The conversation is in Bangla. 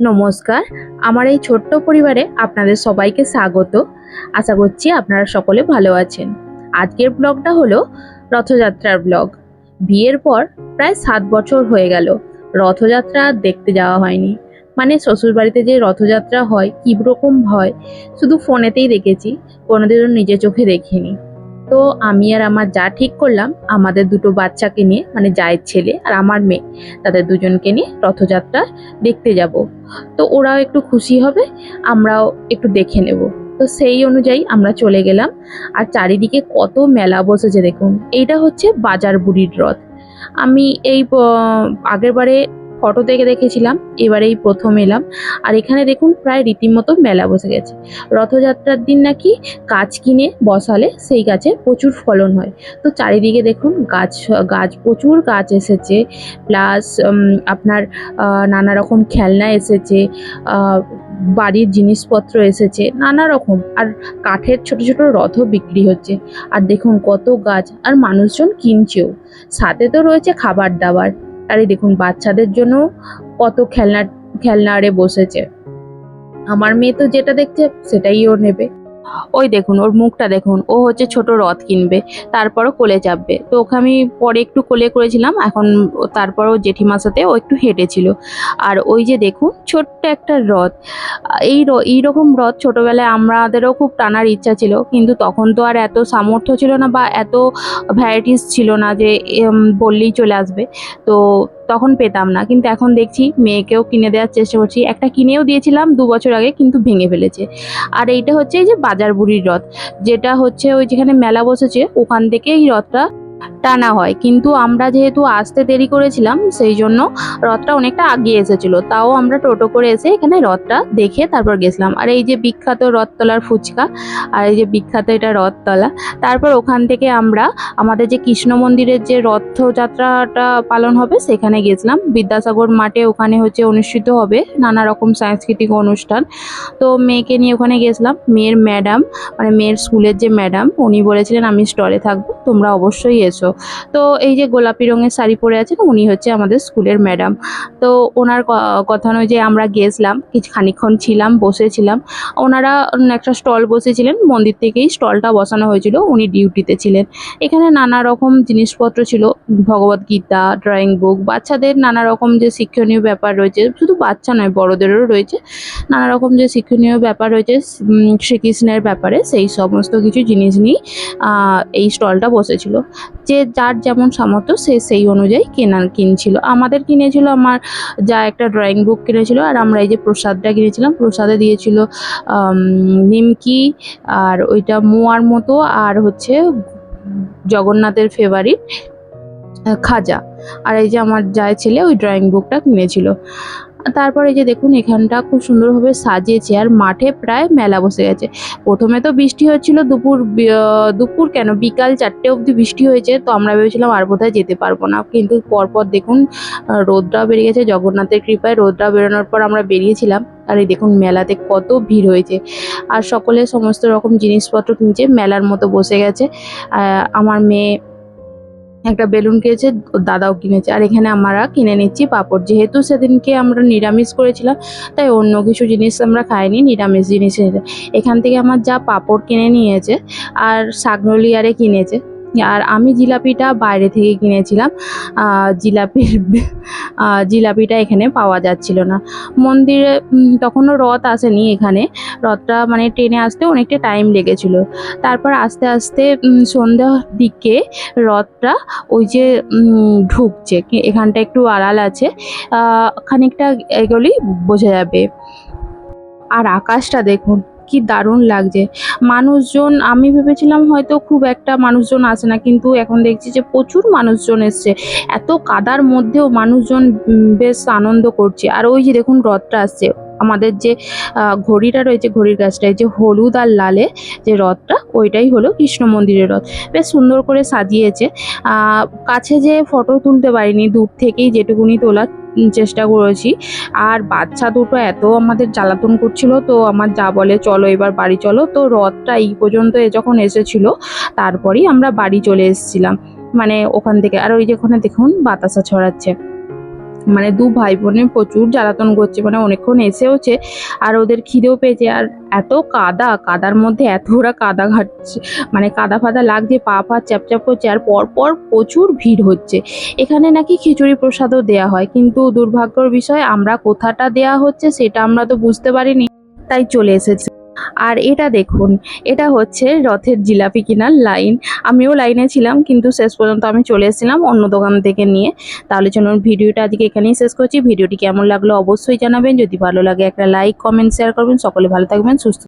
নমস্কার। আমার এই ছোট্ট পরিবারে আপনাদের সবাইকে স্বাগত। আশা করছি আপনারা সকলে ভালো আছেন। আজকের ব্লগটা হলো রথযাত্রার ব্লগ। বিয়ের পর প্রায় সাত বছর হয়ে গেল। রথযাত্রা দেখতে যাওয়া হয়নি। মানে শ্বশুরবাড়িতে যে রথযাত্রা হয়, কী রকম হয়, শুধু ফোনেতেই দেখেছি, কোনোদিনও নিজে চোখে দেখিনি। তো আমি আর আমার যা ঠিক করলাম, আমাদের দুটো বাচ্চাকে নিয়ে মানে জায়ের ছেলে আর আমার মেয়ে, তাদের দুজনকে নিয়ে রথযাত্রা দেখতে যাব। তো ওরাও একটু খুশি হবে, আমরাও একটু দেখে নেব। তো সেই অনুযায়ী আমরা চলে গেলাম। আর চারিদিকে কত মেলা বসেছে দেখুন। এইটা হচ্ছে বাজার বুড়ির রথ। আমি এই আগের বারে ফটো থেকে দেখেছিলাম এবারে এই প্রথম এলাম। আর এখানে দেখুন, প্রায় রীতিমতো মেলা বসে গেছে। রথযাত্রার দিন নাকি গাছ কিনে বসালে সেই গাছে প্রচুর ফলন হয়। তো চারিদিকে দেখুন, গাছ গাছ, প্রচুর গাছ এসেছে। প্লাস আপনার নানা রকম খেলনা এসেছে বাড়ির জিনিসপত্র এসেছে, নানা রকম। আর কাঠের ছোট ছোট রথও বিক্রি হচ্ছে। আর দেখুন কত গাছ, আর মানুষজন কিনছেও। সাথে তো রয়েছে খাবার দাবার। আর দেখুন, বাচ্চাদের জন্য কত খেলনা খেলনা আরে বসেছে। আমার মেয়ে তো যেটা দেখছে সেটাই ও নেবে। ওই দেখুন, ওর মুখটা দেখুন, ও হচ্ছে ছোট রথ কিনবে, তারপরও কোলে চাপবে। তো ওকে আমি পরে একটু কোলে করেছিলাম, এখন তারপরও জেঠিমার সাথে ও একটু হেঁটেছিল। আর ওই যে দেখুন, ছোট্ট একটা রথ। এই এইরকম রথ ছোটোবেলায় আমাদেরও খুব টানার ইচ্ছা ছিল, কিন্তু তখন তো আর এত সামর্থ্য ছিল না বা এত ভ্যারাইটিস ছিল না যে বললেই চলে আসবে। তো তখন পেতাম না। কিন্তু এখন দেখছি মেয়েকেও কিনে দেওয়ার চেষ্টা করছি। একটা কিনেও দিয়েছিলাম দু বছর আগে, কিন্তু ভেঙে ফেলেছে। আর এইটা হচ্ছে এই যে বাজার বুড়ির রথ। যেটা হচ্ছে ওই যেখানে মেলা বসেছে, ওখান থেকে এই রথটা টানা হয়। কিন্তু আমরা যেহেতু আসতে দেরি করেছিলাম, সেই জন্য রথটা অনেকটা আগিয়ে এসেছিল। তাও আমরা টোটো করে এসে এখানে রথটা দেখে তারপর গেছিলাম। আর এই যে বিখ্যাত রথতলার ফুচকা, আর এই যে বিখ্যাত এটা রথতলা, তারপর ওখান থেকে আমরা আমাদের যে কৃষ্ণ মন্দিরের যে রথযাত্রাটা পালন হবে, সেখানে গেছিলাম। বিদ্যাসাগর মাঠে ওখানে হচ্ছে অনুষ্ঠিত হবে নানা রকম সাংস্কৃতিক অনুষ্ঠান। তো মেয়েকে নিয়ে ওখানে গেছিলাম। মেয়ের ম্যাডাম মানে মেয়ের স্কুলের যে ম্যাডাম, উনি বলেছিলেন, আমি স্টলে থাকব, তোমরা অবশ্যই এসো। তো এই যে গোলাপি রঙের শাড়ি পরে আছেন, উনি হচ্ছে আমাদের স্কুলের ম্যাডাম। তো ওনার কথা নয় যে আমরা গেছিলাম কিছু খানিকক্ষণ ছিলাম, বসেছিলাম। ওনারা একটা স্টল বসেছিলেন, মন্দির থেকেই স্টলটা বসানো হয়েছিল, উনি ডিউটিতে ছিলেন। এখানে নানা রকম জিনিসপত্র ছিল, ভগবত গীতা, ড্রয়িং বুক, বাচ্চাদের নানা রকম যে শিক্ষণীয় ব্যাপার রয়েছে, শুধু বাচ্চা নয়, বড়দেরও রয়েছে। নানা রকম যে শিক্ষণীয় ব্যাপার রয়েছে শ্রীকৃষ্ণের ব্যাপারে সেই সমস্ত কিছু জিনিস নিয়ে এই স্টলটা বসেছিল। যে যার যেমন সামর্থ্য, সে সেই অনুযায়ী কেনার কিনছিল। আমাদের কিনেছিল আমার যা একটা ড্রয়িং বুক কিনেছিল, আর আমরা এই যে প্রসাদটা কিনেছিলাম, প্রসাদে দিয়েছিল নিমকি আর ওইটা মোয়ার মতো, আর হচ্ছে জগন্নাথের ফেভারিট খাজা। আর এই যে আমার যায় ছেলে ওই ড্রয়িং বুকটা কিনেছিল। তারপরে যে দেখুন, এখানটা খুব সুন্দরভাবে সাজিয়েছে আর মাঠে প্রায় মেলা বসে গেছে। প্রথমে তো বৃষ্টি হচ্ছিল দুপুর দুপুর কেন? বিকাল চারটে অবধি বৃষ্টি হয়েছে, তো আমরা ভেবেছিলাম আর বোধহয় যেতে পারব না। কিন্তু পরপর দেখুন রোদটাও বেরিয়ে গেছে, জগন্নাথের কৃপায় রোদটা বেরোনোর পর আমরা বেরিয়েছিলাম। আর এই দেখুন, মেলাতে কত ভিড় হয়েছে। আর সকলে সমস্ত রকম জিনিসপত্র কিনছে মেলার মতো বসে গেছে। আমার মেয়ে একটা বেলুন কিনেছে, দাদাও কিনেছে। আর এখানে আমরা কিনে নিচ্ছি পাপড়। যেহেতু সেদিনকে আমরা নিরামিষ করেছিলাম, তাই অন্য কিছু জিনিস আমরা খাইনি, নিরামিষ জিনিস এখান থেকে আমার যা পাপড় কিনে নিয়েছে, আর শাকনলিয়ারে কিনেছে। আর আমি জিলাপিটা বাইরে থেকে কিনেছিলাম। জিলাপির জিলাপিটা এখানে পাওয়া যাচ্ছিল না। মন্দিরে তখনও রথ আসেনি এখানে। রথটা মানে ট্রেনে আসতে অনেকটা টাইম লেগেছিল। তারপর আস্তে আস্তে সন্ধ্যার দিকে রথটা ওই যে ঢুকছে। এখানটা একটু আড়াল আছে। খানিকটা এগুলি বোঝা যাবে। আর আকাশটা দেখুন। কি দারুণ লাগছে। মানুষজন আমি ভেবেছিলাম হয়তো খুব একটা মানুষজন আসে না কিন্তু এখন দেখছি যে প্রচুর মানুষজন এসছে। এত কাদার মধ্যেও মানুষজন বেশ আনন্দ করছে। আর ওই যে দেখুন রথটা আসছে। আমাদের যে ঘড়িটা রয়েছে ঘড়ির গাছটায় যে হলুদ আর লালে যে রথটা ওইটাই হলো কৃষ্ণ মন্দিরের রথ। বেশ সুন্দর করে সাজিয়েছে। কাছে যে ফটো তুলতে পারিনি দূর থেকেই যেটুকুনি উম, চেষ্টা করেছি। আর বাচ্চা দুটো এত আমাদের জ্বালাতন করছিল, তো আমার যা বলে, চলো এবার বাড়ি চলো। তো রথটা এই পর্যন্ত যখন এসেছিল, তারপরেই আমরা বাড়ি চলে এসেছিলাম। মানে ওখান থেকে, আর ওই যে ওখানে দেখুন বাতাসা ছড়াচ্ছে। মানে দু ভাই বোনে প্রচুর জ্বালাতন করছে মানে অনেকক্ষণ এসেওছে আর ওদের খিদেও পেয়েছে। আর এত কাদা, কাদার মধ্যে এত ওরা কাদা ঘাটছে মানে কাদা ফাদা লাগছে, পা পা চ্যাপচ্যাপ করছে আর পরপর প্রচুর ভিড় হচ্ছে। এখানে নাকি খিচুড়ি প্রসাদও দেওয়া হয়, কিন্তু দুর্ভাগ্যর বিষয় আমরা কোথাটা দেওয়া হচ্ছে সেটা আমরা তো বুঝতে পারিনি। তাই চলে এসেছে। আর এটা দেখুন, এটা হচ্ছে রথের জিলাপি কেনার লাইন। আমিও লাইনে ছিলাম, কিন্তু শেষ পর্যন্ত আমি চলে এসেছিলাম অন্য দোকান থেকে নিয়ে। তাহলে চলুন ভিডিওটা আজকে এখানেই শেষ করছি। ভিডিওটি কেমন লাগল অবশ্যই জানাবেন। যদি ভালো লাগে একটা লাইক, কমেন্ট শেয়ার করবেন। সকলে ভালো থাকবেন, সুস্থ